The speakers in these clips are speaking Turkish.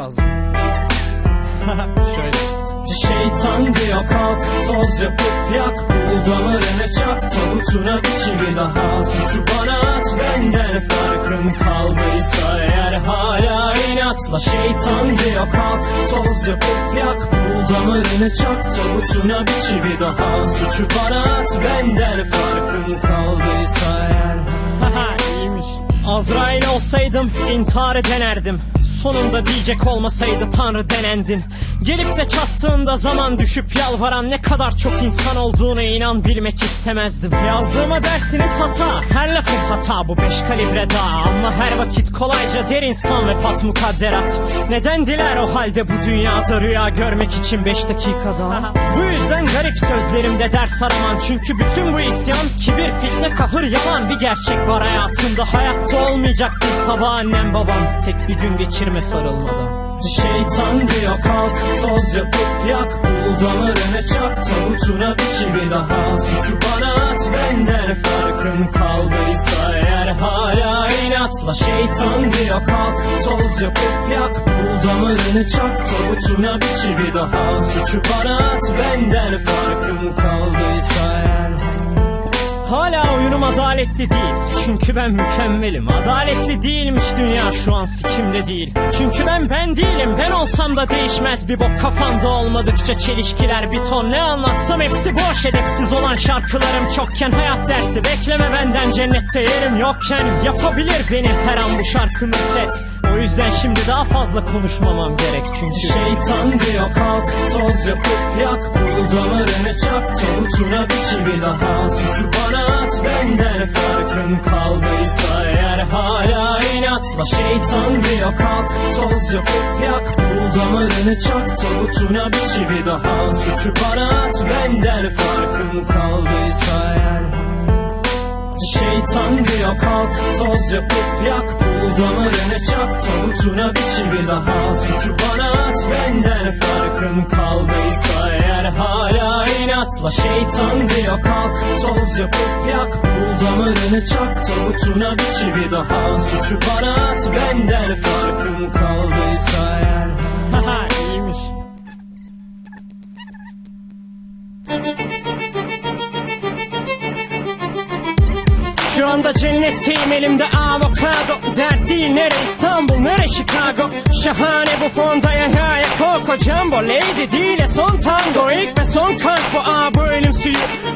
yazdım. Şöyle. Şeytan diyor kalk toz yapıp yak Bul damarını çak tabutuna bir çivi daha Suçu bana at benden farkın kaldıysa Eğer hala inatla şeytan diyor kalk toz yapıp yak Bul damarını çak tabutuna bir çivi daha Suçu bana at benden farkın kaldıysa eğer. Azrail olsaydım intihar denerdim. Sonunda diyecek olmasaydı Tanrı denendin. Gelip de çattığında zaman düşüp yalvaran ne kadar çok insan olduğunu inan bilmek istemezdim. Yazdığıma dersiniz hata, her lafım hata bu beş kalibre daha. Ama her vakit kolayca der insan vefat mukadderat. Neden diler o halde bu dünyada rüya görmek için beş dakika daha? Bu yüzden garip sözlerimde ders aramam. Çünkü bütün bu isyan kibir, fitne, kahır, yalan bir gerçek var hayatımda. Hayatta olmayacak bir sabah annem babam. Tek bir gün geçirme sarılmadan. Şeytan diyor kalk toz yapıp yak. Bul damarını çak tabutuna bir çivi daha. Suçu bana at benden farkın kaldıysa Eğer hala inatla. Şeytan diyor kalk toz yapıp yak. Bul damarını çak tabutuna bir çivi daha. Suçu bana at benden farkın kaldıysa Hala oyunum adaletli değil. Çünkü ben mükemmelim. Adaletli değilmiş dünya şu an sikimde değil. Çünkü ben ben değilim. Ben olsam da değişmez. Bir bok kafanda olmadıkça Çelişkiler bir ton. Ne anlatsam hepsi boş Edepsiz olan şarkılarım çokken. Hayat dersi bekleme benden. Cennette yerim yokken. Yapabilir beni her an bu şarkı müddet. O yüzden şimdi daha fazla konuşmamam gerek. Çünkü Şeytan diyor kalk toz yapıp yak. Bul damarını çak tabutuna bir çivi daha. Suçu bana at benden farkın kaldıysa Eğer hala inatla şeytan diyor kalk. Toz yapıp yak Bul damarını çak tabutuna bir çivi daha. Suçu bana at benden farkın kaldıysa eğer. Şeytan diyor kalk. Toz yapıp yak Bul damarını çak tabutuna bir çivi daha. Suçu bana at benden farkın kaldıysa Eğer hala inatla şeytan diyor kalk toz yapıp yak. Bul damarını çak tabutuna bir çivi daha. Suçu bana at benden farkın kaldıysa eğer cennetteyim elimde avokado. Dert değil nere? İstanbul nere? Chicago. Şahane bu fonda ya ya ya Coco Jumbo. Lady değil son tango. İlk ve son kalp bu. Aa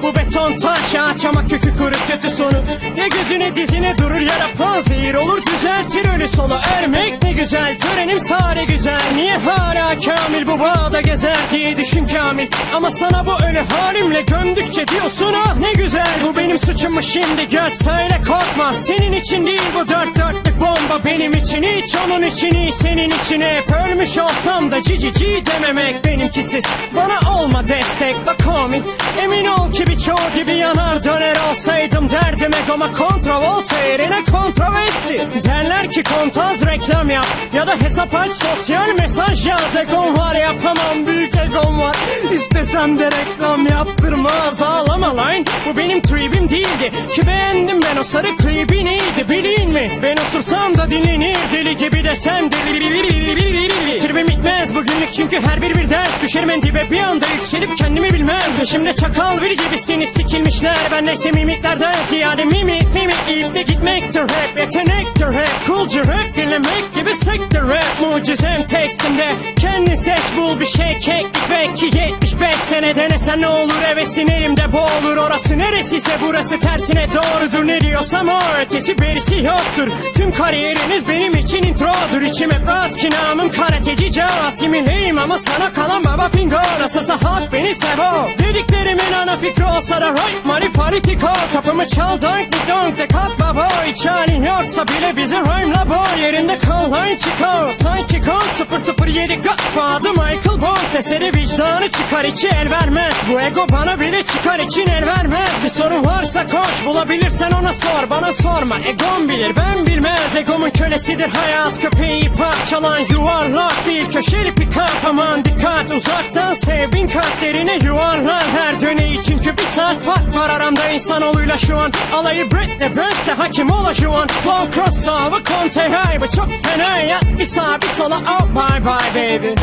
bu beton taş ağaç ama kökü kuruk kötü sonu. Ya gözüne dizine durur ya da panzehir olur düzeltir ölü solu. Ermek ne güzel törenim sare güzel. Niye hala kamil bu bağda gezer diye düşün kamil? Ama sana bu ölü halimle gömdükçe diyorsun ah ne güzel Bu benim suçum mu şimdi göt söyle korkma. Senin için değil bu dört dörtlük bomba benim için hiç onun için iyi senin için hep. Ölmüş olsam da cici ci dememek benimkisi. Bana olma destek bak komik Emin ol ki birçoğu gibi yanar döner olsaydım derdim egoma kontravolta yerine kontravesti Derler ki kontaz reklam yap. Ya da hesap aç sosyal mesaj yaz. Egom var yapamam büyük egom var. İstesem de reklam yaptırmaz. Ağlama lan Bu benim tribim değildi. Ki beğendim ben o sarı klibi neydi bilin mi? Ben osursam da dinlenir deli gibi desem deli Tribim bitmez bugünlük çünkü her bir bir ders Düşerim en dibe. Bir anda yükselip kendimi bilmem. Peşimde çakal bir gibisiniz sikilmişler. Ben neyse mimiklerden ziyade mimik mimik. İyip de gitmektir hep yetenektir hep Coolcu rap. Dinlemek gibi sektir rap. Mucizem tekstimde kendin seç bul bir şey. Keklik Belki 75 sene denesen ne olur? Hevesin elimde boğulur Orası neresiyse burası tersine doğrudur. Ne diyorsam o ötesi berisi yoktur. Tüm kariyeriniz benim için introdur. İçim hep rahat ki namım karateci Casimileyim ama sana kalan baba finger Nasılsa halk beni sevo Dediklerimin ana fikri olsa da right Marifalitiko Kapımı çal donk di donk de kalk baba Hiç halin yoksa bile bizi rhyme'la boy. Yerinde kal line çıkar Sanki kod 007 Godfather Michael Bond Deseri vicdanı çıkar içi el vermez. Bu ego bana bile çıkar için el vermez. Bir sorun varsa koş bulabilirsen ona sor. Bana sorma egom bilir ben bilmez. Egomun kölesidir hayat köpeği parçalan Yuvarlak değil köşeli pikap Aman dikkat uzaktan sev bin Her döneyi çünkü bir saat fark var aramda insanoğluyla şu an. Alayı Britney bense hakim ola şu an. Flow cross over Conte Bu çok fena ya. Bir sağa bir sola oh bye bye baby